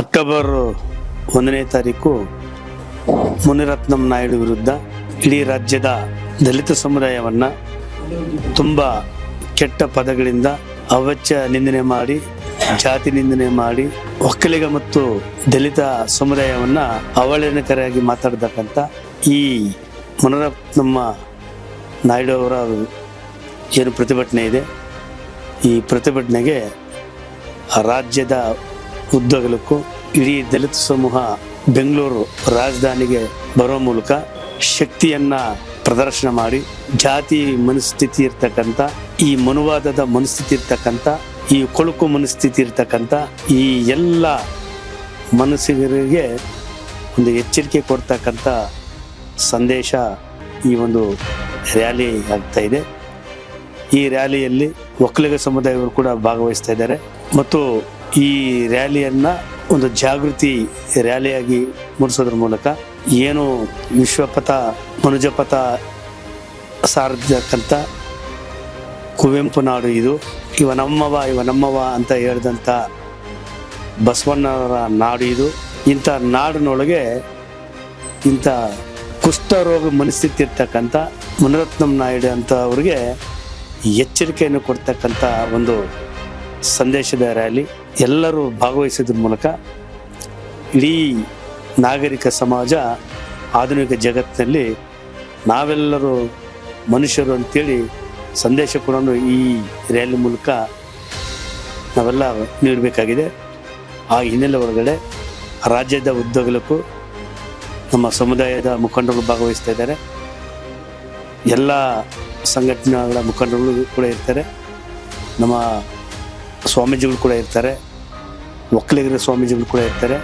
October ಒಂದನೇ ತಾರೀಕು ಮುನಿರತ್ನಂ ನಾಯ್ಡು ವಿರುದ್ಧ ಇಡೀ ರಾಜ್ಯದ ದಲಿತ ಸಮುದಾಯವನ್ನು ತುಂಬ ಕೆಟ್ಟ ಪದಗಳಿಂದ ಅವಚ್ಚ ನಿಂದನೆ ಮಾಡಿ, ಜಾತಿ ನಿಂದನೆ ಮಾಡಿ, ಒಕ್ಕಲಿಗ ಮತ್ತು ದಲಿತ ಸಮುದಾಯವನ್ನು ಅವಹೇಳನಕರಾಗಿ ಮಾತಾಡತಕ್ಕಂಥ ಈ ಮುನಿರತ್ನಮ್ಮ ನಾಯ್ಡು ಅವರ ಏನು ಪ್ರತಿಭಟನೆ ಇದೆ. ಈ ಪ್ರತಿಭಟನೆಗೆ ರಾಜ್ಯದ ಉದ್ದಗಲಕ್ಕೂ ಇಡೀ ದಲಿತ ಸಮೂಹ ಬೆಂಗಳೂರು ರಾಜಧಾನಿಗೆ ಬರೋ ಮೂಲಕ ಶಕ್ತಿಯನ್ನ ಪ್ರದರ್ಶನ ಮಾಡಿ, ಜಾತಿ ಮನಸ್ಥಿತಿ ಇರ್ತಕ್ಕಂಥ, ಈ ಮನುವಾದದ ಮನಸ್ಥಿತಿ ಇರ್ತಕ್ಕಂಥ, ಈ ಕೊಳುಕು ಮನಸ್ಥಿತಿ ಇರ್ತಕ್ಕಂಥ ಈ ಎಲ್ಲ ಮನಸ್ಸಿಗರಿಗೆ ಒಂದು ಎಚ್ಚರಿಕೆ ಕೊಡ್ತಕ್ಕಂಥ ಸಂದೇಶ ಈ ಒಂದು ರ್ಯಾಲಿ ಆಗ್ತಾ ಇದೆ. ಈ ರ್ಯಾಲಿಯಲ್ಲಿ ಒಕ್ಕಲಿಗ ಸಮುದಾಯವರು ಕೂಡ ಭಾಗವಹಿಸ್ತಾ ಇದ್ದಾರೆ. ಮತ್ತು ಈ ರ್ಯಾಲಿಯನ್ನ ಒಂದು ಜಾಗೃತಿ ರ್ಯಾಲಿಯಾಗಿ ಮೂಡಿಸೋದ್ರ ಮೂಲಕ ಏನು ವಿಶ್ವಪಥ, ಮನುಜಪಥ ಸಾರತಕ್ಕಂಥ ಕುವೆಂಪು ನಾಡು ಇದು, ಇವ ನಮ್ಮವ ಇವ ನಮ್ಮವ ಅಂತ ಹೇಳಿದಂಥ ಬಸವಣ್ಣನವರ ನಾಡು ಇದು. ಇಂಥ ನಾಡಿನೊಳಗೆ ಇಂಥ ಕುಷ್ಠರೋಗ ಮನಸ್ಥಿತಿ ಇರ್ತಕ್ಕಂಥ ಮುನರತ್ನಂ ನಾಯ್ಡು ಅಂತ ಅವ್ರಿಗೆ ಎಚ್ಚರಿಕೆಯನ್ನು ಕೊಡ್ತಕ್ಕಂಥ ಒಂದು ಸಂದೇಶದ ರ್ಯಾಲಿ ಎಲ್ಲರೂ ಭಾಗವಹಿಸೋದ್ರ ಮೂಲಕ ಇಡೀ ನಾಗರಿಕ ಸಮಾಜ, ಆಧುನಿಕ ಜಗತ್ತಿನಲ್ಲಿ ನಾವೆಲ್ಲರೂ ಮನುಷ್ಯರು ಅಂತೇಳಿ ಸಂದೇಶ ಕೂಡ ಈ ರ್ಯಾಲಿ ಮೂಲಕ ನಾವೆಲ್ಲ ನೀಡಬೇಕಾಗಿದೆ. ಆ ಹಿನ್ನೆಲೆ ಒಳಗಡೆ ರಾಜ್ಯದ ಉದ್ದಗಲಕ್ಕೂ ನಮ್ಮ ಸಮುದಾಯದ ಮುಖಂಡರು ಭಾಗವಹಿಸ್ತಾ ಇದ್ದಾರೆ. ಎಲ್ಲ ಸಂಘಟನೆಗಳ ಮುಖಂಡರು ಕೂಡ ಇರ್ತಾರೆ. ನಮ್ಮ ಸ್ವಾಮೀಜಿಗಳು ಕೂಡ ಇರ್ತಾರೆ. ಒಕ್ಕಲಿಗರ ಸ್ವಾಮೀಜಿಗಳು ಕೂಡ ಇರ್ತಾರೆ.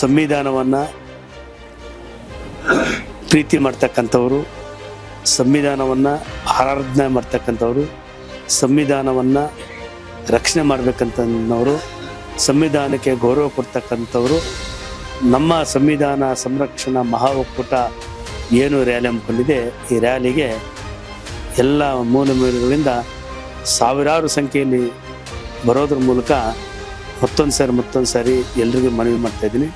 ಸಂವಿಧಾನವನ್ನು ಪ್ರೀತಿ ಮಾಡ್ತಕ್ಕಂಥವರು, ಸಂವಿಧಾನವನ್ನು ಆರಾಧನೆ ಮಾಡ್ತಕ್ಕಂಥವ್ರು, ಸಂವಿಧಾನವನ್ನು ರಕ್ಷಣೆ ಮಾಡಬೇಕಂತವರು ಸಂವಿಧಾನಕ್ಕೆ ಗೌರವ ಕೊಡ್ತಕ್ಕಂಥವ್ರು, ನಮ್ಮ ಸಂವಿಧಾನ ಸಂರಕ್ಷಣಾ ಮಹಾ ಒಕ್ಕೂಟ ಏನು ರ್ಯಾಲಿ ಹಮ್ಮಿಕೊಂಡಿದೆ, ಈ ರ್ಯಾಲಿಗೆ ಎಲ್ಲ ಮೂಲ ಮೂಲೆಗಳಿಂದ ಸಾವಿರಾರು ಸಂಖ್ಯೆಯಲ್ಲಿ ಬರೋದ್ರ ಮೂಲಕ ಮತ್ತೊಂದು ಸಾರಿ ಮತ್ತೊಂದು ಸಾರಿ ಎಲ್ರಿಗೂ ಮನವಿ ಮಾಡ್ತಾ ಇದ್ದೀನಿ.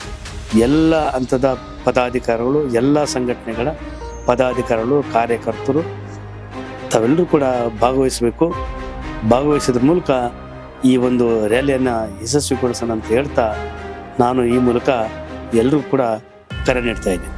ಎಲ್ಲ ಹಂತದ ಪದಾಧಿಕಾರಿಗಳು, ಎಲ್ಲ ಸಂಘಟನೆಗಳ ಪದಾಧಿಕಾರಿಗಳು, ಕಾರ್ಯಕರ್ತರು ತಾವೆಲ್ಲರೂ ಕೂಡ ಭಾಗವಹಿಸಬೇಕು. ಭಾಗವಹಿಸಿದ ಮೂಲಕ ಈ ಒಂದು ರ್ಯಾಲಿಯನ್ನು ಯಶಸ್ವಿಗೊಳಿಸೋಣ ಅಂತ ಹೇಳ್ತಾ ನಾನು ಈ ಮೂಲಕ ಎಲ್ಲರೂ ಕೂಡ ಕರೆ ನೀಡ್ತಾ ಇದ್ದೀನಿ.